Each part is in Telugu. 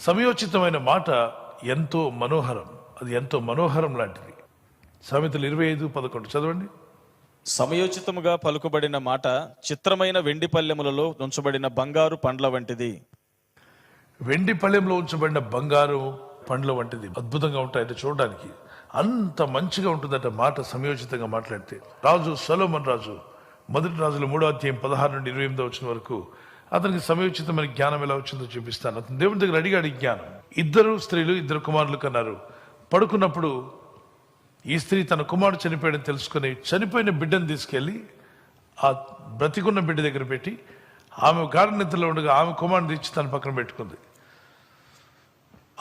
సమయోచితమైన మాట ఎంతో మనోహరం. అది ఎంతో మనోహరం లాంటిది. సామెతలు ఇరవై ఐదు పదకొండు. చదవండి. సమయోచితముగా పలుకుబడిన మాట చిత్రమైన వెండి పల్లెములలో ఉంచబడిన బంగారు పండ్ల వంటిది. వెండి పళ్ళెంలో ఉంచబడిన బంగారు పండ్ల వంటిది. అద్భుతంగా ఉంటాయట చూడడానికి. అంత మంచిగా ఉంటుందట మాట సమయోచితంగా మాట్లాడితే. రాజు సొలోమన్ రాజు మొదటి రాజుల మూడో అధ్యాయం పదహారు నుండి ఇరవై ఎనిమిది వచ్చిన వరకు అతనికి సమయోచితమైన జ్ఞానం ఎలా వచ్చిందో చూపిస్తాను. అతను దేవుని దగ్గర అడిగాడు ఈ జ్ఞానం. ఇద్దరు స్త్రీలు ఇద్దరు కుమారులు కన్నారు. పడుకున్నప్పుడు ఈ స్త్రీ తన కుమారుడు చనిపోయాడని తెలుసుకుని చనిపోయిన బిడ్డను తీసుకెళ్ళి ఆ బ్రతికున్న బిడ్డ దగ్గర పెట్టి ఆమె గాఢ నిద్రలో ఉండగా ఆమె కుమారుని తెచ్చి తన పక్కన పెట్టుకుంది.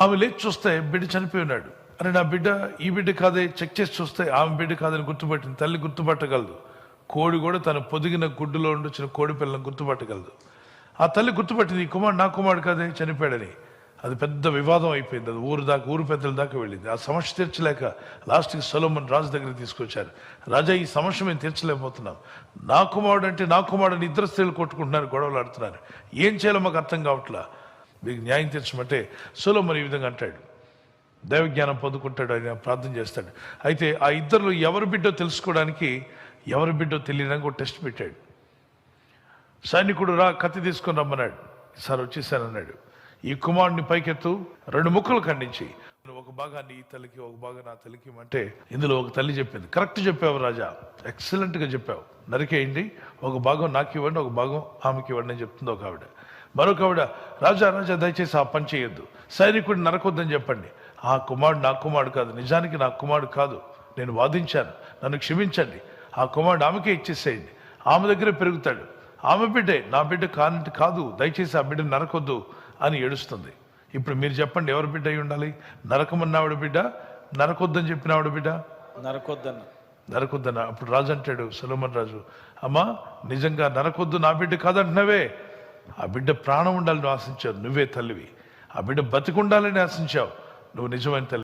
ఆమె లేచి చూస్తే బిడ్డ చనిపోయి ఉన్నాడు. అని నా బిడ్డ ఈ బిడ్డ కాదే? చెక్ చేసి చూస్తే ఆమె బిడ్డ కాదని గుర్తుపట్టింది. తల్లి గుర్తుపట్టగలదు. కోడి కూడా తన పొదిగిన గుడ్డులో ఉండొచ్చిన కోడి పిల్లని గుర్తుపట్టగలదు. ఆ తల్లి గుర్తుపట్టింది ఈ కుమారుడు నా కుమారుడు కాదే చనిపోయాడని. అది పెద్ద వివాదం అయిపోయింది. అది ఊరు దాకా ఊరు పెద్దల దాకా వెళ్ళింది. ఆ సమస్య తీర్చలేక లాస్ట్కి సొలోమన్ రాజు దగ్గరికి తీసుకొచ్చారు. రాజా ఈ సమస్య మేము తీర్చలేకపోతున్నాం. నా కుమారుడు అంటే నా కుమారుడు ఇద్దరు స్త్రీలు కొట్టుకుంటున్నారు గొడవలు ఆడుతున్నారు. ఏం చేయాలో మాకు అర్థం కావట్లా? మీకు న్యాయం తీర్చమంటే సొలోమన్ ఈ విధంగా అంటాడు. దైవ జ్ఞానం పొందుకుంటాడు ఆయన ప్రార్థన చేస్తాడు. అయితే ఆ ఇద్దరు ఎవరి బిడ్డో తెలుసుకోవడానికి ఎవరి బిడ్డో తెలియడానికి ఒక టెస్ట్ పెట్టాడు. సైనికుడు రా కత్తి తీసుకుని రమ్మన్నాడు. సార్ వచ్చేసానన్నాడు. ఈ కుమారుడిని పైకెత్తు రెండు ముక్కలు ఖండించి ఒక భాగాన్ని ఈ తల్లికి ఒక భాగం నా తల్లికి అంటే ఇందులో ఒక తల్లి చెప్పింది. కరెక్ట్ చెప్పావు రాజా. ఎక్సలెంట్గా చెప్పావు. నరికేయండి ఒక భాగం నాకు ఇవ్వండి ఒక భాగం ఆమెకి ఇవ్వండి అని చెప్తుంది ఒక ఆవిడ. మరొక ఆవిడ రాజా రాజా దయచేసి ఆ పని చేయొద్దు. సైనికుడిని నరకొద్దని చెప్పండి. ఆ కుమారుడు నా కుమారుడు కాదు. నిజానికి నా కుమారుడు కాదు. నేను వాదించాను. నన్ను క్షమించండి. ఆ కుమారుడు ఆమెకే ఇచ్చేసేయండి. ఆమె దగ్గరే పెరుగుతాడు. ఆమె బిడ్డే నా బిడ్డ కానంటే కాదు దయచేసి ఆ బిడ్డ నరకొద్దు అని ఏడుస్తుంది. ఇప్పుడు మీరు చెప్పండి ఎవరి బిడ్డ అయి ఉండాలి? నరకమన్నావిడ బిడ్డ నరకొద్దని చెప్పిన ఆవిడ బిడ్డ? నరకొద్దన్న. నరకొద్దన అప్పుడు రాజు అంటాడు సులమన్ రాజు అమ్మా నిజంగా నరకొద్దు నా బిడ్డ కాదంటున్నావే. ఆ బిడ్డ ప్రాణం ఉండాలని ఆశించావు నువ్వే తల్లివి. ఆ బిడ్డ బతికుండాలని ఆశించావు. నువ్వు నిజమైన తల్లి